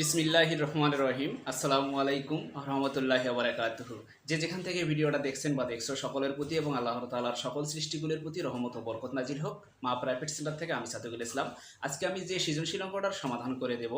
বিসমিল্লাহ রহমান রহিম। আসসালামু আলাইকুম রহমতুল্লাহ আবরাকাত যে যেখান থেকে ভিডিওটা দেখছেন বা দেখছ, সকলের প্রতি এবং আল্লাহ তালার সকল সৃষ্টিগুলির প্রতি রহমত ও বরকত নাজির হোক, মা প্রাইভেট সেন্টার থেকে আমি সাথে ইসলাম। আজকে আমি যে সৃজনশীল অঙ্কটার সমাধান করে দেব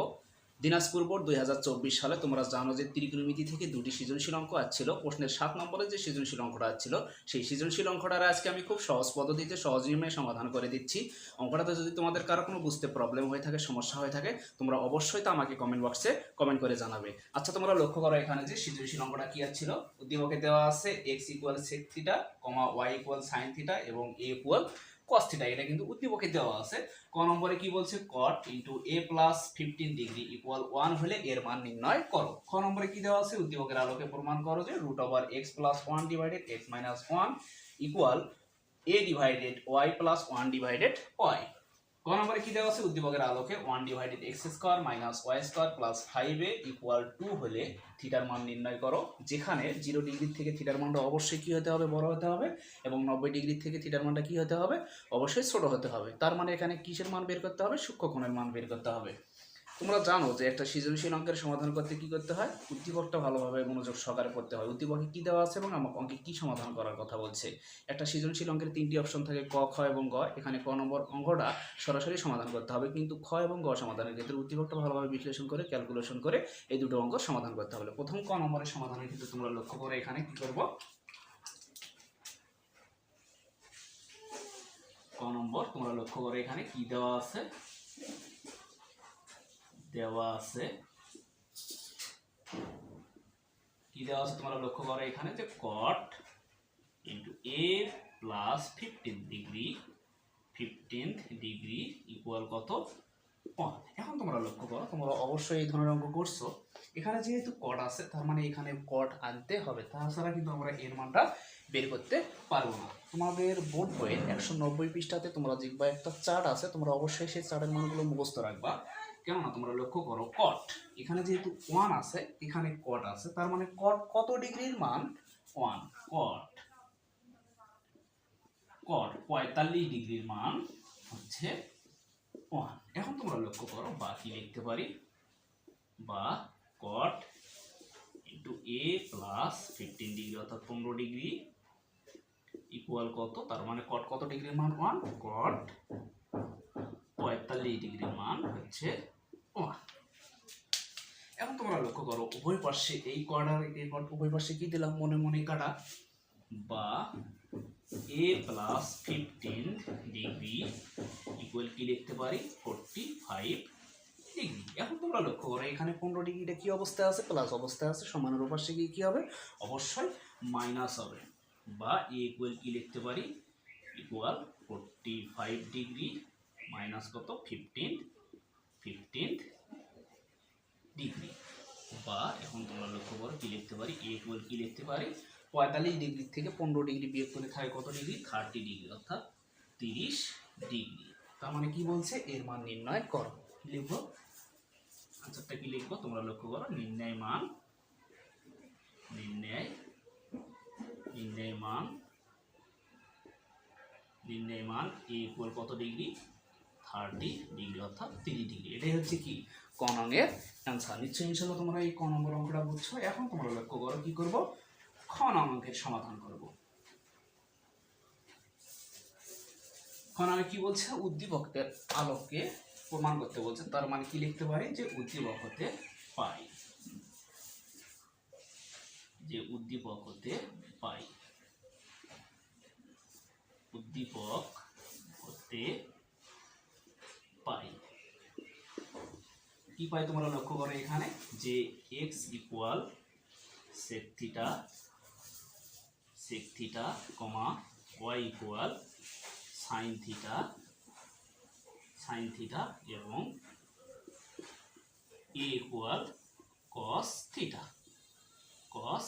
দিনাজপুর বোর্ড দুই হাজার চব্বিশ সালে তোমরা জানো যে ত্রিকোণমিতি থেকে দুটি সৃজনশীল অঙ্ক আসছিল। প্রশ্নের সাত নম্বরে যে সৃজনশীল অঙ্কটা আসছিল, সেই সৃজনশীল অঙ্কটার আজকে আমি খুব সহজ পদ্ধতিতে, সহজ নিয়মে সমাধান করে দিচ্ছি। অঙ্কটাতে যদি তোমাদের কারও কোনো বুঝতে প্রবলেম হয়ে থাকে, সমস্যা হয়ে থাকে, তোমরা অবশ্যই তা আমাকে কমেন্ট বক্সে কমেন্ট করে জানাবে। আচ্ছা তোমরা লক্ষ্য করো এখানে যে সৃজনশীল অঙ্কটা কি ছিল উদ্দীপকে দেওয়া আছে x equal sec theta comma y equal sine theta এবং এ ইকুয়াল কস থিটা এটা কিন্তু উদ্দীপকে দেওয়া আছে। ক নম্বরে কি বলছে? Cot into a plus fifteen degree equal one হলে এর মান নির্ণয় করো। খ নম্বরে কি দেওয়া আছে? উদ্দীপকের আলোকে প্রমাণ করো যে root over x plus one divided x minus one equal a divided y plus one divided y ক নম্বরে কি দেওয়া আছে? উদ্দীপকের আলোকে one divided x square minus y square plus five equal two হলে থিটার মান নির্ণয় করো। যেখানে জিরো ডিগ্রি থেকে থিটার মানটা অবশ্যই কি হতে হবে? বড় হতে হবে। এবং নব্বই ডিগ্রি থেকে থিটার মানটা কি হতে হবে? অবশ্যই ছোট হতে হবে। তার মানে এখানে কিসের মান বের করতে হবে? সূক্ষ্মকোণের মান বের করতে হবে। তোমরা জানো যে একটা সৃজনশীল অঙ্কের সমাধান করতে কি করতে হয়? উদ্দীপকটা ভালোভাবে মনোযোগ সহকারে করতে হয়। উদ্দীপকে কি দেওয়া আছে এবং আমার অঙ্কে কি সমাধান করার কথা বলছে? একটা সৃজনশীল অঙ্কের তিনটি অপশন থাকে, ক, খ এবং গ। এখানে ক নম্বর অঙ্কটা সরাসরি সমাধান করতে হবে। কিন্তু খ এবং গ সমাধানের ক্ষেত্রে উদ্দীপকটা ভালোভাবে বিশ্লেষণ করে ক্যালকুলেশন করে এই দুটো অঙ্ক সমাধান করতে হবে। প্রথম ক নম্বরের সমাধানের ক্ষেত্রে তোমরা লক্ষ্য করে এখানে কি করব? ক নম্বর তোমরা লক্ষ্য করে এখানে কি দেওয়া আছে? দেওয়া আছে। কি দেওয়া আছে তোমরা লক্ষ্য করো এখানে যে cot into a plus fifteen degree fifteenth degree equal কত এখন তোমরা লক্ষ্য করো, তোমরা অবশ্যই এই ধরনের অঙ্ক করছ। এখানে যেহেতু কট আছে, তার মানে এখানে কট আনতে হবে। তাছাড়া কিন্তু আমরা এর মানটা বের করতে পারব না। তোমাদের বোর্ড বইয়ের একশো নব্বই পৃষ্ঠাতে তোমরা দেখবা, একটা চার্ট আছে, তোমরা অবশ্যই সেই চার্টের মানগুলো মুখস্থ রাখবা। কেননা তোমরা লক্ষ্য করো কট এখানে যেহেতু ওয়ান আছে, এখানে কট আছে, তার মানে কট কত ডিগ্রির মান? ওয়ান কট কট পঁয়তাল্লিশ ডিগ্রির মান হচ্ছে ওয়ান এখন তোমরা লক্ষ্য করো বা কি লিখতে পারি, বা cot into a plus fifteen degree অর্থাৎ পনেরো ডিগ্রি ইকুয়াল কত? তার মানে কট কত ডিগ্রির মান? ওয়ান কট পঁয়তাল্লিশ ডিগ্রির মান হচ্ছে এখন তোমরা লক্ষ্য করো, উভয় পাশে এই কর্ডার এই উভয় পাশে কি দিলাম মনে মনে কাটা বা a plus fifteen degree equal কি লিখতে পারি? ফোরটি ফাইভ ডিগ্রি এখন তোমরা লক্ষ্য করো, এখানে পনেরো ডিগ্রিটা কি অবস্থায় আছে? প্লাস অবস্থায় আছে, সমানের পাশে গিয়ে কি হবে? অবশ্যই মাইনাস হবে। বা এ ইকুয়াল কি লিখতে পারি? Equal forty five degree minus কত? ফিফটিন ফিফটিন্থ ডিগ্রি বা এখন তোমরা লক্ষ্য করো, কি লিখতে পারি? এ ইকুয়াল কি লিখতে পারি? পঁয়তাল্লিশ ডিগ্রি থেকে পনেরো ডিগ্রি বিয়োগ করে থাকে কত ডিগ্রি থার্টি ডিগ্রি অর্থাৎ তিরিশ ডিগ্রি তার মানে কি বলছে? এর মান নির্ণয় করো। লিখব? আনসারটা কি লিখব? তোমরা লক্ষ্য করো, নির্ণয় মান, নির্ণয় নির্ণয় মান নির্ণয় মান এ ইকুয়াল কত ডিগ্রি থার্টি ডিগ্রি অর্থাৎ তিরিশ ডিগ্রি এটাই হচ্ছে কি? ক নঙের অ্যান্সার নিশ্চয়ই ইনশাল্লাহ তোমরা এই ক নম্বর অঙ্কটা বুঝছ। এখন তোমরা লক্ষ্য করো কি করব? খ নং অঙ্কের সমাধান করব। খ নঙে কি বলছে? উদ্দীপকের আলোকে প্রমাণ করতে বলছে। তার মানে কি লিখতে পারি? যে উদ্দীপক হতে পাই যে উদ্দীপক হতে পাই উদ্দীপক হতে পাই কি পাই তোমরা লক্ষ্য করো এখানে? যে x equal sec theta comma y equal sine theta sine theta এবং a equal cos theta cos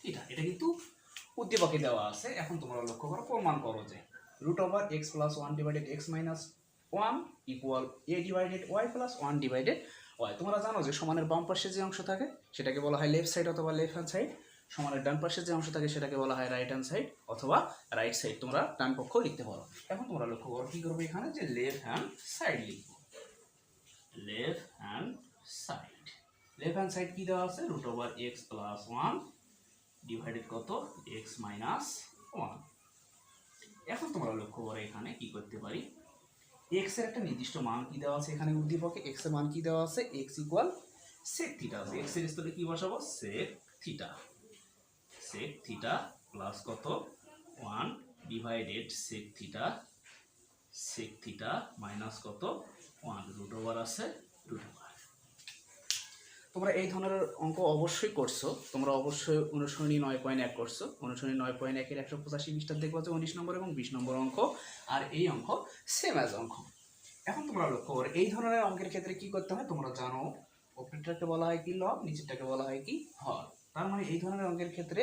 theta এটা কিন্তু উদ্দীপকে দেওয়া আছে। এখন তোমরা লক্ষ্য করো, প্রমাণ করো যে root over x plus one divided x minus one equal a divided y plus one divided y তোমরা জানো যে সমানের বাম পাশে যে অংশ থাকে, সেটাকে বলা হয় লেফট সাইড অথবা লেফট হ্যান্ড সাইড সমানের ডান পাশে যে অংশ থাকে, সেটাকে বলা হয় রাইট হ্যান্ড সাইড অথবা রাইট সাইড তোমরা ডান পক্ষ লিখতে পারো। এখন তোমরা লক্ষ্য করো, কি করবে এখানে? যে লেফট হ্যান্ড সাইড লিখব। Left hand side left hand side কি দেওয়া আছে? Root over x plus one divided কত? এক্স মাইনাস ওয়ান এখন তোমরা লক্ষ্য করো এখানে কি করতে পারি? এক্সের একটা নির্দিষ্ট মান কি দেওয়া আছে এখানে উদ্দীপকে? এক্সের মান কি দেওয়া আছে? এক্স ইকুয়াল সেক থিটা আছে। এক্সের স্থলে কি বসাবো? Sec theta sec theta plus কত? One divided sec theta sec theta minus কত? ওয়ান রুট ওভার আছে রুট ওভার তোমরা এই ধরনের অঙ্ক অবশ্যই করছ। তোমরা অবশ্যই অনুসরণী নয় পয়েন্ট এক করছ। অনুসরণী নয় পয়েন্ট একের একশো পঁচাশি পৃষ্ঠা দেখব যে উনিশ নম্বর এবং বিশ নম্বর অঙ্ক। আর এই অঙ্ক সেম অ্যাজ অঙ্ক। এখন তোমরা লক্ষ্য করো, এই ধরনের অঙ্কের ক্ষেত্রে কি করতে হয়? তোমরা জানো ওপরেরটাকে বলা হয় কি লব নিচেরটাকে বলা হয় কি হর। তার মানে এই ধরনের অঙ্কের ক্ষেত্রে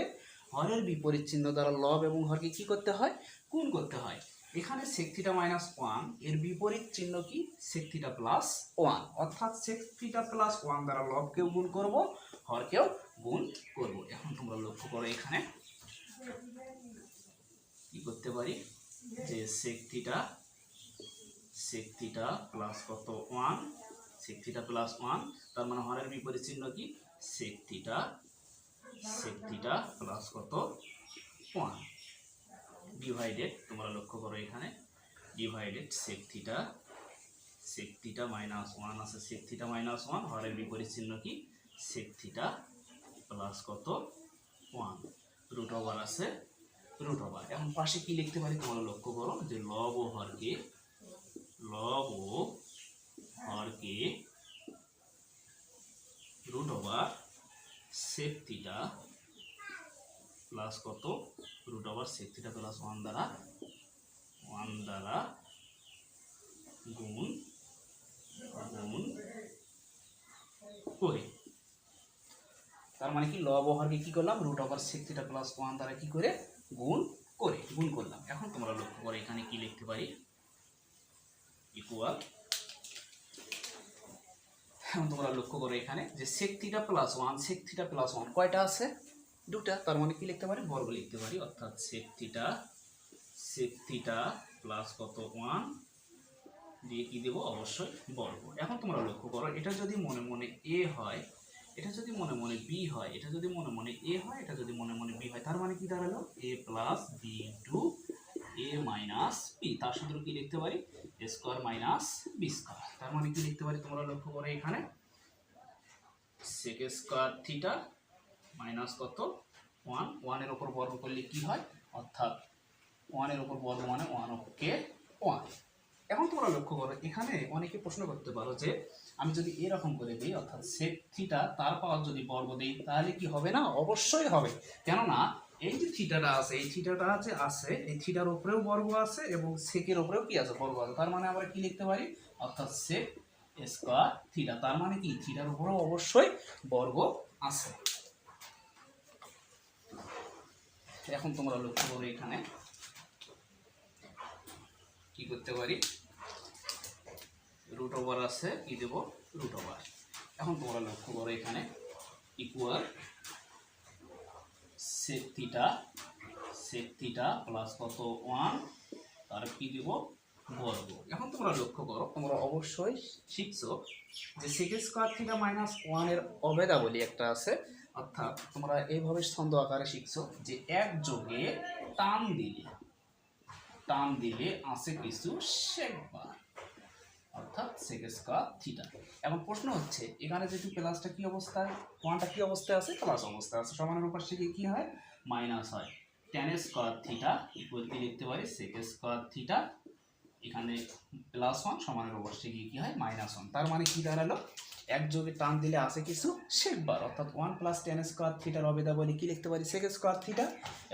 হরের বিপরীত চিহ্ন দ্বারা লব এবং হরকে কি করতে হয়? গুণ করতে হয়। এখানে sec থিটা মাইনাস ওয়ানের বিপরীত চিহ্ন কি? sec থিটা প্লাস ওয়ান অর্থাৎ sec থিটা প্লাস ওয়ান দ্বারা লবকেও গুণ করব হরকেও গুণ করব। এখন তোমরা লক্ষ্য করো এখানে। কি করতে পারি? যে sec theta sec theta plus কত? One sec theta plus one তার মানে হরের বিপরীত চিহ্ন কি? sec theta sec theta plus কত? ওয়ান ডিভাইডেড তোমরা লক্ষ্য করো এখানে divided sec theta minus one আছে সেক থিটা মাইনাস ওয়ান হরের বিপরীত চিহ্ন কি? সেক থিটা প্লাস কত? ওয়ান রুট ওভার আছে রুট ওভার এখন পাশে কি লিখতে পারি তোমরা লক্ষ্য করো, যে লব ও হরকে, লব ও হরকে রুট ওভার সেক প্লাস কত? Root over sec theta plus one দ্বারা ওয়ান দ্বারা গুণ গুণ করে তার মানে কি? লব হরকে কি করলাম? Root over sec theta plus one দ্বারা কি করে? গুণ করে গুণ করলাম। এখন তোমরা লক্ষ্য করে, এখানে কি লিখতে পারি? ইকুয়াল এখন তোমরা লক্ষ্য করো এখানে যে sec theta plus one sec theta plus one কয়টা আছে? দুটা, তার মানে কি লিখতে পারি? বর্গ লিখতে পারি, অর্থাৎ sec theta sec theta plus কত? ওয়ান দিয়ে কি দেবো? অবশ্যই বর্গ। এখন তোমরা লক্ষ্য করো, এটা যদি মনে মনে এ হয়, এটা যদি মনে মনে বি হয়, এটা যদি মনে মনে এ হয়, এটা যদি মনে মনে বি হয়, তার মানে কি দাঁড়াল? A plus b to a minus b তার সূত্র কি লিখতে পারি? A square minus b square তার মানে কি লিখতে পারি তোমরা লক্ষ্য করো এখানে? সেক স্কোয়ার থিটা মাইনাস কত? ওয়ান ওয়ানের ওপর বর্গ করলে কি হয়? অর্থাৎ ওয়ানের ওপর বর্গ মানে ওয়ান কে ওয়ান এখন তোমরা লক্ষ্য করো, এখানে অনেকে প্রশ্ন করতে পারো যে, আমি যদি এরকম করে দিই, অর্থাৎ সেক থিটা তার পাওয়ার যদি বর্গ দিই, তাহলে কি হবে না? অবশ্যই হবে। কেননা, এই যে থিটাটা আছে, এই থিটাটা আছে আছে, এই থিটার উপরেও বর্গ আছে এবং সেকের উপরেও কি আছে? বর্গ আছে। তার মানে আমরা কি লিখতে পারি? অর্থাৎ সেক স্কোয়ার থিটা তার মানে কি? থিটার উপরেও অবশ্যই বর্গ আছে। এখন তোমরা লক্ষ্য করো এখানে। কি করতে পারি? রুট ওভার আছে, কি দেব? রুট ওভার এখন তোমরা লক্ষ্য করো এখানে ইকুয়াল সেক থিটা প্লাস কত? ওয়ান তার কি দেব? বর্গ। এখন তোমরা লক্ষ্য করো, তোমরা অবশ্যই শিখছো যে সেক স্কোয়ার থিটা মাইনাস ওয়ানের অভেদাবলী একটা আছে। অর্থাৎ তোমরা এইভাবে ছন্দ আকারে শিখছো যে এক যোগে টান দিলে টান দিলে আসে কিছু শেখবার। অর্থাৎ সেক স্কোয়ার থিটা। এখন প্রশ্ন হচ্ছে, এখানে যেহেতু প্লাসটা কি অবস্থায় ওয়ানটা কি অবস্থায় আছে প্লাস অবস্থায় আছে, সমানের উপর থেকে কি হয়? মাইনাস হয়। টেন স্কোয়ার থিটা ইকুয়াল কি লিখতে পারি? সেক স্কোয়ার থিটা এখানে প্লাস ওয়ান সমানের অবশ্যই গিয়ে কী হয়? মাইনাস ওয়ান তার মানে কি দাঁড়াল? এক যোগে টান দিলে আসে কিছু শেখবার অর্থাৎ ওয়ান প্লাস টেন স্কোয়ার থিটার অভেদাবলী কী লিখতে পারি? সেক স্কোয়ার থিটা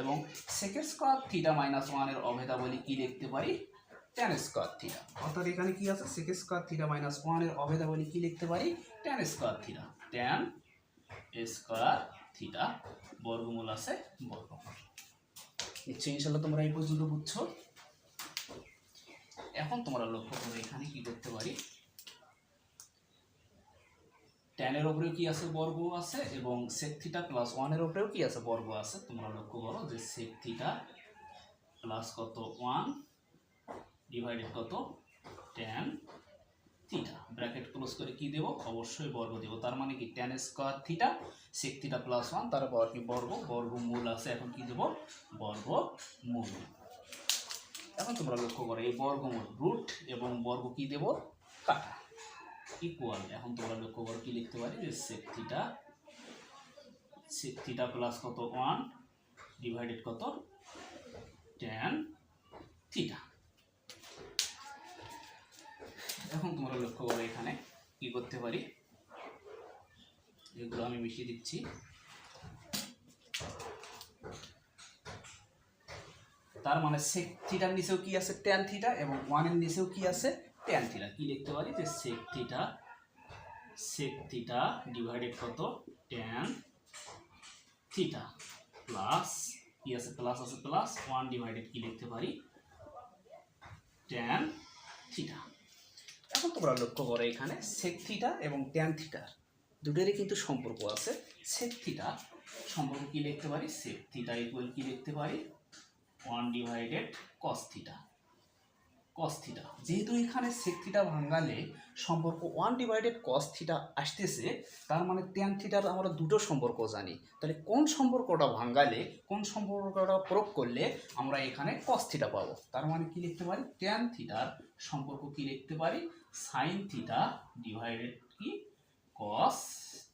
এবং সেক স্কোয়ার থিটা মাইনাস ওয়ানের অভেদাবলী কি লিখতে পারি? টেন স্কোয়ার থিটা অর্থাৎ এখানে কী আছে? সেক স্কোয়ার থিটা মাইনাস ওয়ানের অভেদাবলী কি লিখতে পারি? Tan square theta tan square theta বর্গমূল আছে বর্গমূল। নিশ্চয়ই ইনশাল্লাহ তোমরা এই পর্যন্ত বুঝছ। এখন তোমরা লক্ষ্য করো এখানে কি করতে পারি? টেনের ওপরেও কি আছে? বর্গ আছে এবং সেক থিটা প্লাস ওয়ানের ওপরেও কি আছে? বর্গ আছে। তোমরা লক্ষ্য করো যে সেক থিটা প্লাস কত? ওয়ান ডিভাইডেড কত? টেন থিটা ব্র্যাকেট ক্লোজ করে কি দেবো? অবশ্যই বর্গ দেবো। তার মানে কি? Tan square theta sec theta plus one তারপর কি বর্গ? বর্গ মূল আছে। এখন কি দেবো? বর্গ মূল এখন তোমরা লক্ষ্য করো, এই বর্গমূল রুট এবং বর্গ কি দেব? কাটা। ইকুয়াল এখন তোমরা লক্ষ্য করো, কি লিখতে পারি? যে sec theta sec theta plus কত? ওয়ান ডিভাইডেড কত? টেন থিটা এখন তোমরা লক্ষ্য করো, এখানে কি করতে পারি? এগুলো আমি মিশিয়ে দিচ্ছি। তার মানে সেক থিটার নিচেও কি আছে ট্যান থিটা এবং ওয়ানের নিচেও কি আছে ট্যান থিটা কি লিখতে পারি? যে sec theta sec theta divided কত? ট্যান থিটা প্লাস কি আছে? প্লাস আছে প্লাস ওয়ান ডিভাইডেড কি লিখতে পারি? ট্যান থিটা এখন তোমরা লক্ষ্য করো এখানে সেক থিটা এবং ট্যান থিটার দুটোরই কিন্তু সম্পর্ক আছে। সেক থিটা সম্পর্ক কি লিখতে পারি? সেক থিটা ইকুয়াল কি লিখতে পারি? One divided cos theta cos theta যেহেতু এখানে সেক থিটা ভাঙালে সম্পর্ক ওয়ান ডিভাইডেড কস থিটা আসতেছে তার মানে ট্যান থিটার আমরা দুটো সম্পর্ক জানি। তাহলে কোন সম্পর্কটা ভাঙালে কোন সম্পর্কটা প্রয়োগ করলে আমরা এখানে কস থিটা পাবো? তার মানে কি লিখতে পারি? ট্যান থিটার সম্পর্ক কি লিখতে পারি? সাইন থিটা ডিভাইডেড কি? কস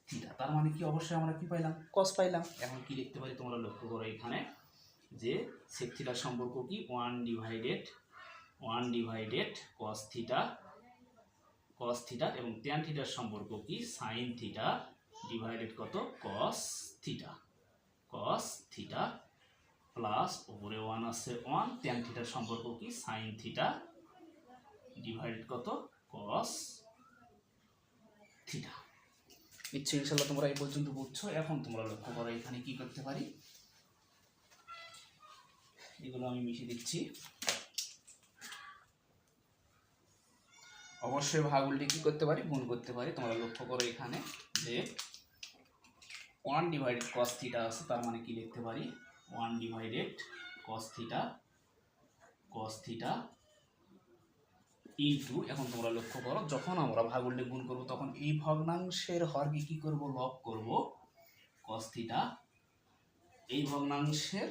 থিটা তার মানে কি অবশ্যই আমরা কি পাইলাম? কস পাইলাম। এখন কি লিখতে পারি তোমরা লক্ষ্য করো এখানে। যে সেক থিটার সম্পর্ক কি? One divided one divided cos theta cos theta এবং ট্যান থিটার সম্পর্ক কি? সাইন থিটা ডিভাইডেড কত? Cos theta cos theta plus উপরে ওয়ান আছে ওয়ান ট্যান থিটার সম্পর্ক কি? সাইন থিটা ডিভাইডেড কত? কস থিটা নিশ্চয়ই ইনশাল্লাহ তোমরা এই পর্যন্ত বুঝছ। এখন তোমরা লক্ষ্য করো এখানে কি করতে পারি? এগুলো আমি মিশিয়ে দিচ্ছি। অবশ্যই ভাগ উল্টে কি করতে পারি? গুণ করতে পারি। তোমরা লক্ষ্য করো এখানে যে ওয়ান ডিভাইডেড কস থিটা আছে, তার মানে কি লিখতে পারি? One divided cos theta cos theta into এখন তোমরা লক্ষ্য করো, যখন আমরা ভাগ উল্টে গুণ করব, তখন এই ভগ্নাংশের হরকে কি করব? লব করব। কস থিটা এই ভগ্নাংশের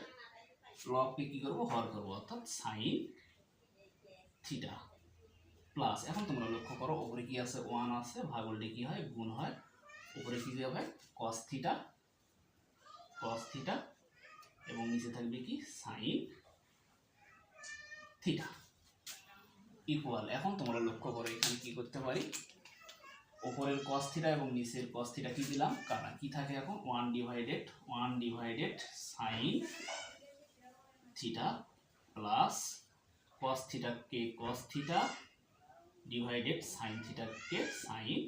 লবকে কি করব? হর করব। অর্থাৎ সাইন থিটা প্লাস এখন তোমরা লক্ষ্য করো, উপরে কি আছে? ওয়ান আছে। ভাগ উল্টে কি হয়? গুণ হয়। উপরে কি হবে? কস থিটা কস থিটা এবং নিচে থাকবে কি? সাইন থিটা ইকুয়াল এখন তোমরা লক্ষ্য করো, এখানে কি করতে পারি? উপরের কস থিটা এবং নিচের কস থিটা কি দিলাম? কারণ কি থাকে এখন? One divided one divided sine theta plus cos থিটাকে cos theta divided sine থিটাকে সাইন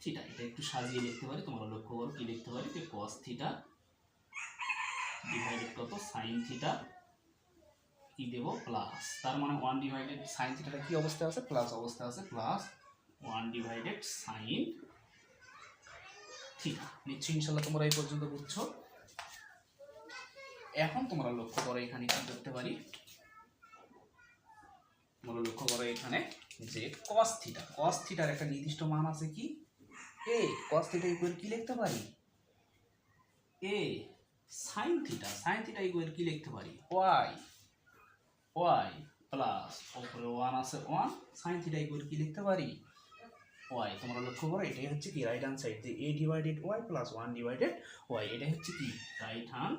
থিটা এটা একটু সাজিয়ে লিখতে পারি, তোমরা লক্ষ্য করো কি লিখতে পারি যে কস থিটা ডিভাইডেড কত? সাইন থিটা কি দেবো? প্লাস তার মানে ওয়ান ডিভাইডেড সাইন থিটাটা কি অবস্থায় আছে? প্লাস অবস্থায় আছে plus one divided sine theta নিশ্চয়ই ইনশাল্লাহ তোমরা এই পর্যন্ত বুঝছ। এখন তোমরা লক্ষ্য করো এখানে কি করতে পারি? তোমরা লক্ষ্য করো এখানে যে কস থিটা কস থিটার একটা নির্দিষ্ট মান আছে কি? এ কস থিটা ইকুয়াল কি লিখতে পারি? A sine theta sine theta equal কি লিখতে পারি? ওয়াই ওয়াই প্লাস ওপরে ওয়ান আছে ওয়ান সাইন থিটা ইকুয়াল কি লিখতে পারি? ওয়াই তোমরা লক্ষ্য করো, এটাই হচ্ছে কি? রাইট হ্যান্ড সাইড যে a divided y plus one divided y এটাই হচ্ছে কি? রাইট হ্যান্ড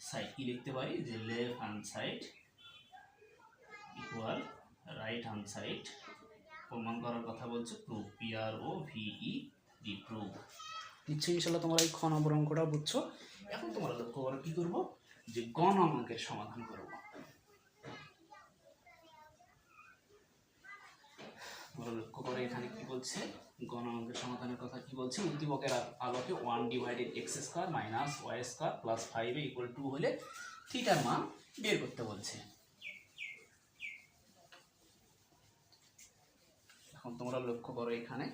সাইড কি লিখতে পারি যে left hand side equal right hand side প্রমাণ করার কথা বলছে proof P R O V E D proof নিশ্চয়ই ইনশাল্লাহ তোমরা এই খ নম্বর অঙ্কটা বুঝছ। এখন তোমরা লক্ষ্য করো কি করব? যে গণ অঙ্কের সমাধান করব। তোমরা লক্ষ্য করে এখানে কি বলছে? গণ অঙ্কের সমাধানের কথা কি বলছি? উদ্দীপকের আলোকে one divided x square minus y square plus five equal two হলে থিটার মান বের করতে বলছে। এখন তোমরা লক্ষ্য করো এখানে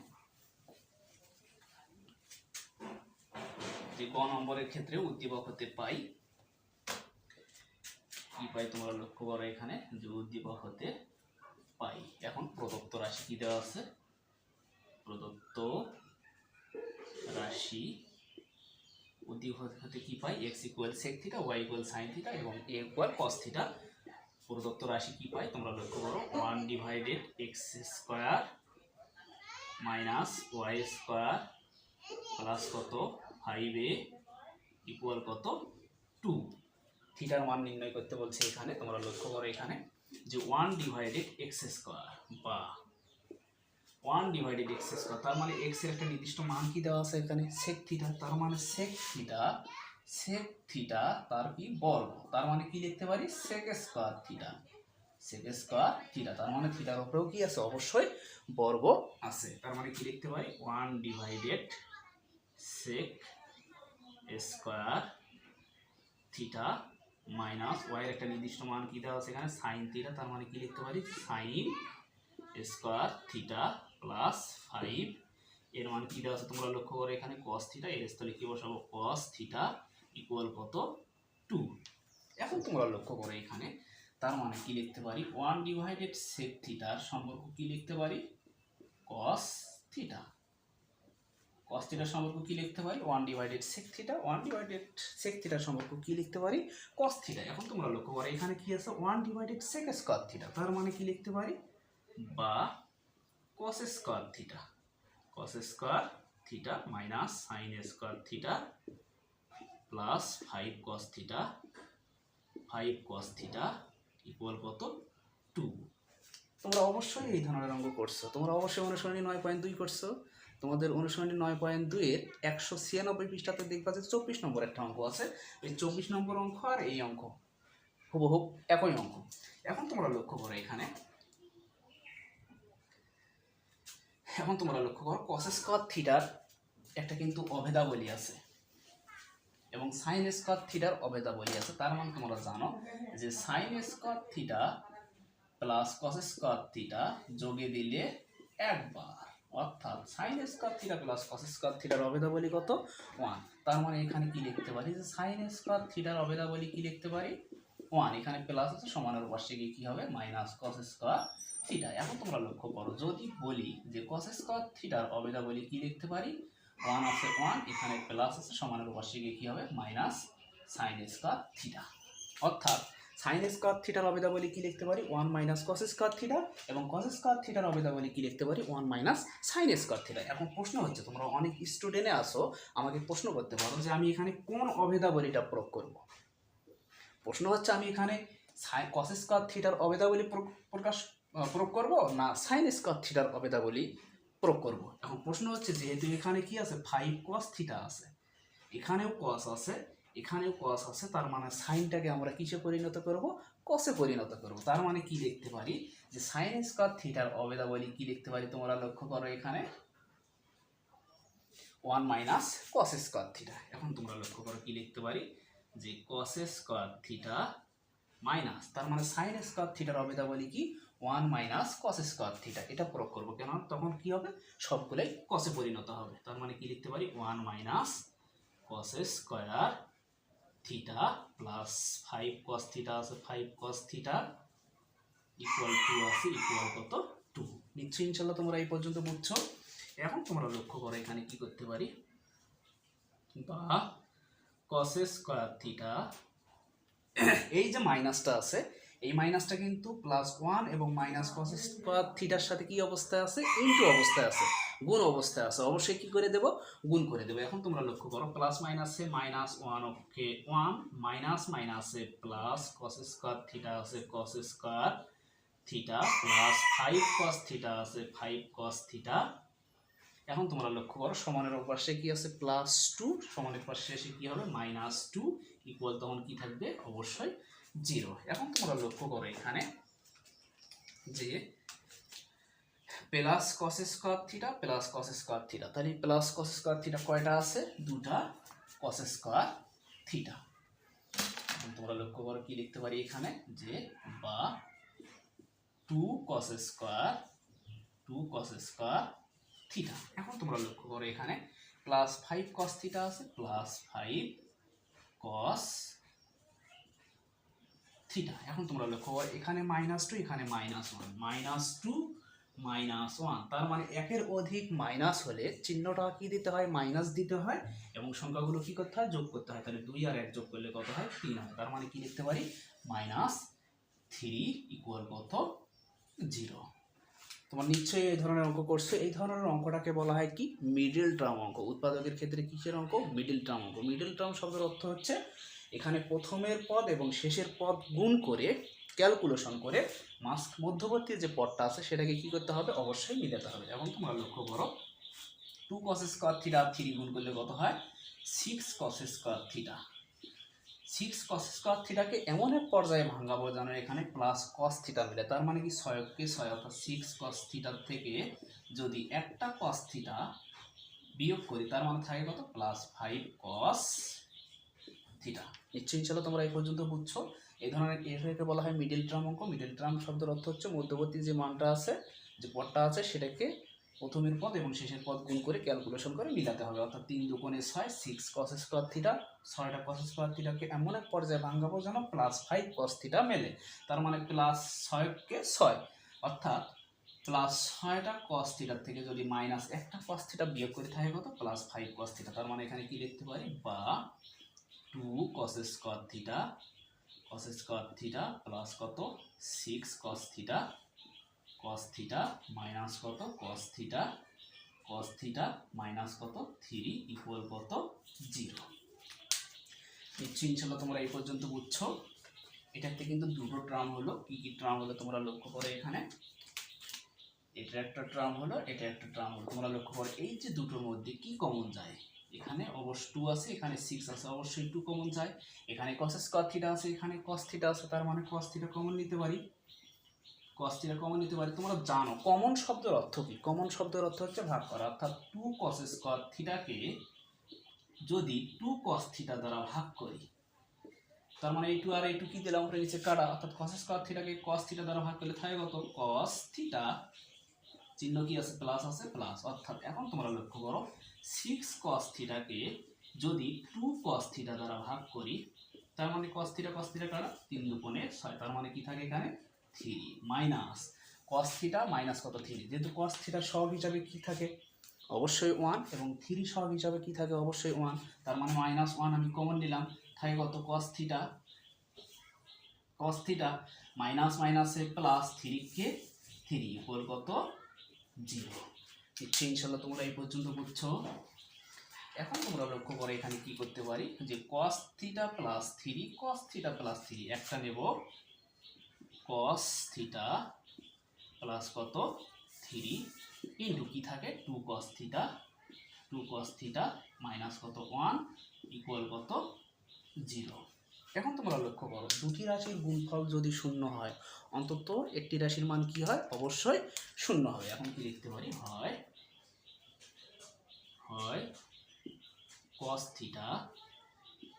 যে ক নম্বরের ক্ষেত্রে উদ্দীপক হতে পাই। কি পাই তোমরা লক্ষ্য করো এখানে? যে উদ্দীপক হতে পাই। এখন প্রদত্ত রাশি কি দেওয়া আছে? প্রদত্ত রাশি অতি হতে কি পাই x equal sec theta y equal sine theta এবং এ ইকুয়াল কস থিটা প্রদত্ত রাশি কি পাই তোমরা লক্ষ্য করো one divided x square minus y square plus কত? ফাইভ এ ইকুয়াল কত? টু থিটার মান নির্ণয় করতে বলছে এখানে, তোমরা লক্ষ্য করো এখানে, যে ওয়ান ডিভাইডেড এক্স স্কোয়ার বা ওয়ান ডিভাইডেড এক্স স্কোয়ার তার মানে এক্সের একটা নির্দিষ্ট মান কি দেওয়া আছে এখানে? সেক থিটা তার মানে সেক থিটা সেক থিটা তার কি? বর্গ। তার মানে কি লিখতে পারি? Sec square theta sec square theta তার মানে থিটার উপরেও কি আছে? অবশ্যই বর্গ আছে। তার মানে কি লিখতে পারি? One divided sec square theta minus ওয়াইয়ের একটা নির্দিষ্ট মান কি দেওয়া আছে এখানে? সাইন থিটা তার মানে কি লিখতে পারি? Sine square theta plus five এর মান কি দেওয়া আছে তোমরা লক্ষ্য করো এখানে কস থিটা এর স্থলে কি বসাবো? কস থিটা ইকুয়াল কত? টু এখন তোমরা লক্ষ্য করো এখানে, তার মানে কি লিখতে পারি? ওয়ান ডিভাইডেড সেক থিটার সম্পর্ক কি লিখতে পারি? কস থিটা কস থিটার সম্পর্ক কি লিখতে পারি? One divided sec theta one divided sec থিটার সম্পর্ক কি লিখতে পারি? কস থিটা এখন তোমরা লক্ষ্য করো এখানে কি আছে? One divided sec square theta তার মানে কি লিখতে পারি? বা cos square theta cos square theta minus sine square theta plus five cos theta five cos theta equal কত? টু তোমরা অবশ্যই এই ধরনের অঙ্ক করছ। তোমরা অবশ্যই অনুসরণী নয় পয়েন্ট দুই করছ। তোমাদের অনুসরণী নয় পয়েন্ট দুইয়ের একশো ছিয়ানব্বই পৃষ্ঠাতে দেখবা যে চব্বিশ নম্বর একটা অঙ্ক আছে। এই চব্বিশ নম্বর অঙ্ক আর এই অঙ্ক। হুবহুব একই অঙ্ক। এখন তোমরা লক্ষ্য করো এখানে। এখন তোমরা লক্ষ্য করো কস স্কোয়ার থিটার একটা কিন্তু অভেদাবলী আছে। এবং সাইন স্কোয়ার থিটার অভেদাবলী আছে, তার মানে তোমরা জানো যে sine square theta plus cos square theta যোগে দিলে একবার, অর্থাৎ sine square theta plus cos square থিটার অভেদাবলী কত? ওয়ান তার মানে এখানে কি লিখতে পারি? যে সাইন স্কোয়ার থিটার অভেদাবলী কি লিখতে পারি? ওয়ান এখানে প্লাস আছে সমানের পাশে গিয়ে কি হবে? মাইনাস কস স্কোয়ার থিটা এখন তোমরা লক্ষ্য করো যদি বলি যে কস স্কোয়ার থিটার অভেদাবলী কি লিখতে পারি? ওয়ান আছে ওয়ান এখানে প্লাস আছে সমানের পাশে গিয়ে কি হবে? মাইনাস সাইন স্কোয়ার থিটা অর্থাৎ সাইন স্কোয়ার থিটার অবেদাবলী কি লিখতে পারি? One minus cos square theta এবং কস স্কোয়ার থিটার অবেদাবলী কি লিখতে পারি? One minus sine square theta এখন প্রশ্ন হচ্ছে তোমরা অনেক স্টুডেন্টে আসো আমাকে প্রশ্ন করতে পারো যে আমি এখানে কোন অভেদাবলীটা প্রয়োগ করব। প্রশ্ন হচ্ছে আমি এখানে কস স্কোয়ার থিটার অবেদাবলী প্রকাশ আহ, প্রয়োগ করব? না সাইন স্কোয়ার থিটার অবেদাবলী প্রয়োগ করব। এখন প্রশ্ন হচ্ছে, যেহেতু এখানে কি আছে? ফাইভ কস থিটা আছে। এখানেও কস আছে, এখানেও কস আছে, তার মানে সাইনটাকে আমরা কিসে পরিণত করব? কসে পরিণত করব। তার মানে কি দেখতে পারি? যে সাইন স্কোয়ার থিটার অবেদাবলী কি লিখতে পারি তোমরা লক্ষ্য করো এখানে? One minus cos square theta এখন তোমরা লক্ষ্য করো কি লিখতে পারি? যে কস স্কোয়ার থিটা মাইনাস তার মানে সাইন স্কোয়ার থিটার অবেদাবলী কি? One minus cos square theta এটা প্রয়োগ করব কেন? তখন কি হবে? সবগুলোই কসে পরিণত হবে। তার মানে কি লিখতে পারি? One minus cos square theta plus five cos theta আছে। Five cos theta equal to আছে ইকুয়াল কত? টু নিশ্চয়ই ইনশাল্লাহ তোমরা এই পর্যন্ত বুঝছ। এখন তোমরা লক্ষ্য করো এখানে কি করতে পারি? বা কস স্কোয়ার থিটা এই যে মাইনাসটা আছে এই মাইনাসটা কিন্তু প্লাস ওয়ান এবং মাইনাস কস স্কোয়ার থিটার সাথে কি অবস্থায় আছে? ইনটু অবস্থায় আছে। গুণ অবস্থায় আছে। অবশ্যই কি করে দেব? গুণ করে দেবো। এখন তোমরা লক্ষ্য করো প্লাস মাইনাসে minus one okay one minus মাইনাসে প্লাস কস স্কোয়ার থিটা আছে cos square theta plus five cos theta আছে ফাইভ কস থিটা এখন তোমরা লক্ষ্য করো, সমানের পাশে কি আছে? প্লাস টু সমানের পাশে এসে কি হবে? মাইনাস টু ইকুয়াল তখন কি থাকবে? অবশ্যই জিরো। এখন তোমরা লক্ষ্য করো এখানে যে plus cos square theta plus cos square theta তাহলে প্লাস কস স্কোয়ার থিটা কয়টা আছে? দুটা কস স্কোয়ার থিটা তোমরা লক্ষ্য করো কি লিখতে পারি এখানে? যে বা two cos square two cos square theta এখন তোমরা লক্ষ্য করো এখানে প্লাস ফাইভ কস থিটা আছে প্লাস ফাইভ কস থিটা এখন তোমরা লক্ষ্য করো, এখানে মাইনাস টু এখানে minus one minus two minus one তার মানে একের অধিক মাইনাস হলে চিহ্নটা কি দিতে হয়? মাইনাস দিতে হয় এবং সংখ্যাগুলো কি করতে হয়? যোগ করতে হয়। তাহলে দুই আর এক যোগ করলে কত হয়? তিন হয় তার মানে কি লিখতে পারি? মাইনাস থ্রি ইকুয়াল কত? জিরো তোমার নিশ্চয়ই এই ধরনের অঙ্ক করছ। এই ধরনের অঙ্কটাকে বলা হয় কি? মিডল টার্ম অঙ্ক। উৎপাদকের ক্ষেত্রে কিসের অঙ্ক? মিডল টার্ম অঙ্ক। মিডল টার্ম শব্দের অর্থ হচ্ছে এখানে প্রথমের পদ এবং শেষের পদ গুণ করে ক্যালকুলেশন করে মাস মধ্যবর্তী যে পদটা আছে সেটাকে কি করতে হবে? অবশ্যই মিলাতে হবে। এখন তোমরা লক্ষ্য করো two cos square theta three গুণ করলে কত হয়? Six cos square theta six cos square থিটাকে এমন এক পর্যায়ে ভাঙাবো যেন এখানে প্লাস কস থিটা মিলে। তার মানে কি? ছয়কে ছয় অর্থাৎ সিক্স কস থিটার থেকে যদি একটা কস থিটা বিয়োগ করি, তার মানে থাকে কত? Plus five cos theta. নিশ্চয়ই চলো তোমরা এই পর্যন্ত বুঝছ। এই ধরনের এটাকে বলা হয় মিডিল ট্রাম অঙ্ক। মিডিল ট্রাম শব্দের অর্থ হচ্ছে মধ্যবর্তী যে মানটা আছে, যে পদটা আছে, সেটাকে প্রথমের পদ এবং শেষের পদ গুণ করে ক্যালকুলেশন করে মিলাতে হবে। অর্থাৎ তিন দুগুণে ছয় সিক্স কস স্কোয়ার থিটা ছয়টা কস স্কোয়ার থিটাকে এমন এক পর্যায়ে ভাঙাবো যেন প্লাস ফাইভ কস থিটা মেলে। তার মানে প্লাস ছয়কে ছয়। অর্থাৎ প্লাস ছয়টা কস থিটার থেকে যদি মাইনাস একটা কস থিটা বিয়োগ করে থাকে কত? প্লাস ফাইভ কস থিটা তার মানে এখানে কি লিখতে পারি বা two cos square theta cos square theta plus কত? Six cos theta cos theta minus কত? Cos theta cos theta minus কত? থ্রি ইকুয়াল কত? জিরো নিশ্চয়ই ইনশাল্লাহ তোমরা এই পর্যন্ত বুঝছ। এটাতে কিন্তু দুটো ট্রাম হলো। কি কি ট্রাম হলো তোমরা লক্ষ্য করো এখানে? এটা একটা ট্রাম হলো, এটা একটা ট্রাম হলো। তোমরা লক্ষ্য করো, এই যে দুটোর মধ্যে কি কমন যায়? এখানে অবশ্য টু আছে, এখানে সিক্স আছে, অবশ্যই টু কমন যায়। এখানে কস স্কোয়ার থিটা আছে, এখানে কস থিটা আছে, তার মানে কস থিটা কমন নিতে পারি। কস থিটা কমন নিতে পারি। তোমরা জানো কমন শব্দের অর্থ কি? কমন শব্দের অর্থ হচ্ছে ভাগ করা। অর্থাৎ টু কস স্কোয়ার থিটাকে যদি টু কস থিটা দ্বারা ভাগ করি, তার মানে এই টু আর এই টু কি দিলাম? ওটা নিচে কাটা। অর্থাৎ কস স্কোয়ার থিটাকে কস থিটা দ্বারা ভাগ করলে থাকে কত? কস থিটা চিহ্ন কি আছে? প্লাস আছে প্লাস অর্থাৎ এখন তোমরা লক্ষ্য করো সিক্স কস থিটাকে যদি টু কস থিটা দ্বারা ভাগ করি তার মানে কস থিটা কস থিটা কাটা তিন দুপনে ছয়। তার মানে কি থাকে এখানে? Three minus cos theta minus কত? থ্রি যেহেতু কস থিটার সহগ হিসাবে কি থাকে? অবশ্যই ওয়ান এবং থ্রি সহগ হিসাবে কি থাকে? অবশ্যই ওয়ান তার মানে মাইনাস ওয়ান আমি কমন নিলাম। থাকে কত? Cos theta cos theta minus মাইনাসে প্লাস থ্রি কে থ্রি ইকুয়াল কত? জিরো ইচ্ছে ইনশাল্লাহ তোমরা এই পর্যন্ত বুঝছ। এখন তোমরা লক্ষ্য করে এখানে কি করতে পারি? যে cos theta plus three cos theta plus three একটা নেব। কস থিটা প্লাস কত? থ্রি ইন্টু কি থাকে? Two cos theta two cos theta minus কত? ওয়ান ইকুয়াল কত? জিরো এখন তোমরা লক্ষ্য করো, দুটি রাশির গুণফল যদি শূন্য হয়, অন্তত একটি রাশির মান কি হয়? অবশ্যই শূন্য হবে এখন কি লিখতে পারি? হয় হয় cos theta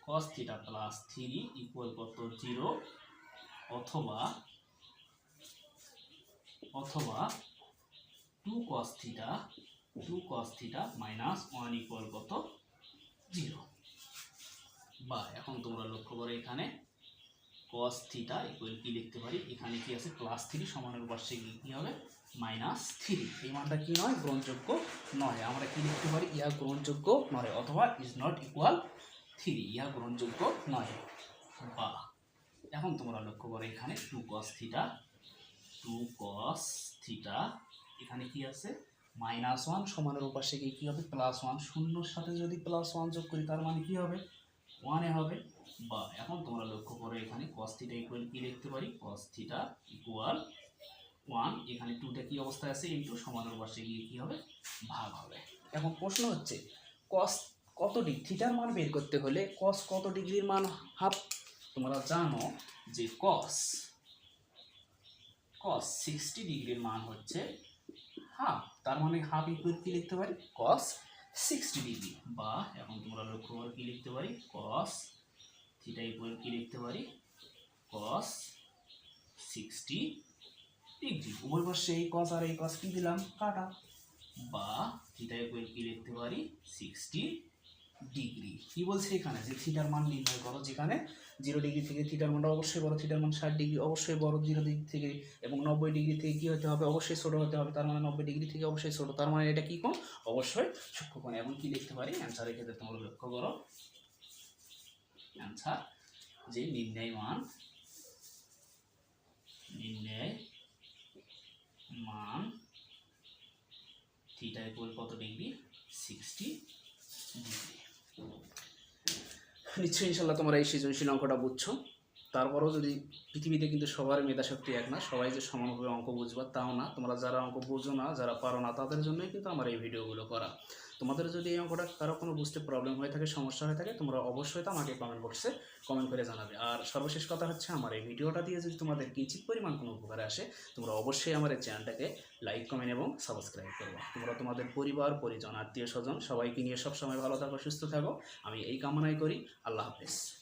cos theta plus three equal কত? জিরো অথবা অথবা two cos theta two cos theta minus one equal কত? জিরো বা এখন তোমরা লক্ষ্য করো এখানে cos থিটা ইকুয়াল কি লিখতে পারি? এখানে কি আছে? প্লাস থ্রি সমানের পাশে কি হবে? মাইনাস থ্রি এই মানটা কি নয়? গ্রহণযোগ্য নয়। আমরা কি লিখতে পারি? ইহা গ্রহণযোগ্য নয়, অথবা ইজ নট ইকুয়াল থ্রি ইহা গ্রহণযোগ্য নয়। বা, এখন তোমরা লক্ষ্য করো এখানে two cos theta two cos theta এখানে কি আছে? মাইনাস ওয়ান সমানের উপাশে গিয়ে কী হবে? প্লাস ওয়ান শূন্যর সাথে যদি প্লাস ওয়ান যোগ করি, তার মানে কি হবে? ওয়ানে হবে। বা, এখন তোমরা লক্ষ্য করো এখানে কস থিটা ইকুয়াল কি লিখতে পারি? কস থিটা ইকুয়াল ওয়ান এখানে টুটা কি অবস্থায় আছে ইন্টু সমানের পাশে গিয়ে কি হবে? ভাগ হবে। এখন প্রশ্ন হচ্ছে কস কত ডিগ্রি থিটার মান বের করতে হলে কস কত ডিগ্রির মান হাফ তোমরা জানো যে কস কস সিক্সটি ডিগ্রির মান হচ্ছে হাফ তার মানে হাফ ইকুয়াল কি লিখতে পারি? কস সিক্সটি ডিগ্রি বা এখন তোমরা লক্ষ্য করে কি লিখতে পারি? কস থিটা ইকুয়াল কি লিখতে পারি? কস সিক্সটি ডিগ্রি উভয় পাশে এই কস আর এই কস কি দিলাম? কাটা। বা থিটা ইকুয়াল কি লিখতে পারি? সিক্সটি ডিগ্রি কি বলছে এখানে? যে থিটার মান নির্ণয় করো, যেখানে জিরো ডিগ্রি থেকে থিটার মানটা অবশ্যই বড় থিটার মান ষাট ডিগ্রি অবশ্যই বড় জিরো ডিগ্রি থেকে এবং নব্বই ডিগ্রি থেকে কী হতে হবে? অবশ্যই ছোটো হতে হবে, তার মানে নব্বই ডিগ্রি থেকে অবশ্যই ছোটো। তার মানে এটা কী কোণ? অবশ্যই সূক্ষ্মকোণ। এবং কি লিখতে পারি? অ্যান্সারের ক্ষেত্রে তোমরা লক্ষ্য করো। অ্যান্সার যে নির্ণয় মান, নির্ণয় মান থিটা ইকুয়াল কত ডিগ্রি? সিক্সটি নিশ্চয়ই ইনশাল্লাহ তোমরা এই সৃজনশীল অঙ্কটা বুঝছ। তারপরেও যদি পৃথিবীতে কিন্তু সবার মেধাশক্তি এক না, সবাই যে সমানভাবে অঙ্ক বুঝবা তাও না। তোমরা যারা অঙ্ক বুঝো না, যারা পারো না, তাদের জন্যই কিন্তু আমার এই ভিডিওগুলো করা। তোমাদের যদি এই অঙ্কটা কারও কোনো বুঝতে প্রবলেম হয়ে থাকে, সমস্যা হয়ে থাকে, তোমরা অবশ্যই তো আমাকে কমেন্ট বক্সে কমেন্ট করে জানাবে। আর সর্বশেষ কথা হচ্ছে, আমার এই ভিডিওটা দিয়ে যদি তোমাদের কিঞ্চিত পরিমাণ কোনো উপকারে আসে, তোমরা অবশ্যই আমার এই চ্যানেলটাকে লাইক কমেন্ট এবং সাবস্ক্রাইব করব। তোমরা তোমাদের পরিবার, পরিজন আত্মীয় স্বজন সবাইকে নিয়ে সবসময় ভালো থাকো, সুস্থ থাকো। আমি এই কামনাই করি। আল্লাহ হাফেজ।